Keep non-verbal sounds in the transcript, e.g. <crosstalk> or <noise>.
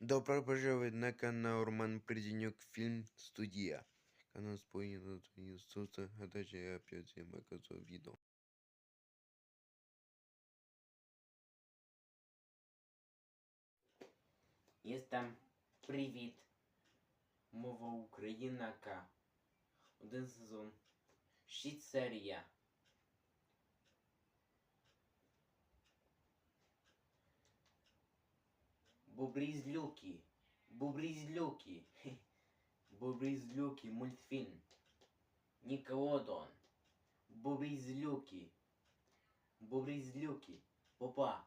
Добро пожаловать на канал Роман Приденюк Фильм Студия. Канал спойлеров Иисуса, а также опять я показываю видео. Jestem Привіт. Мова Українака. Один сезон. Шість серія. Бобрізлюки. Бобрізлюки. Хе. <laughs> Бобрізлюки. Мультфільм. Ніколодон. Бобрізлюки. Бобрізлюки. Попа.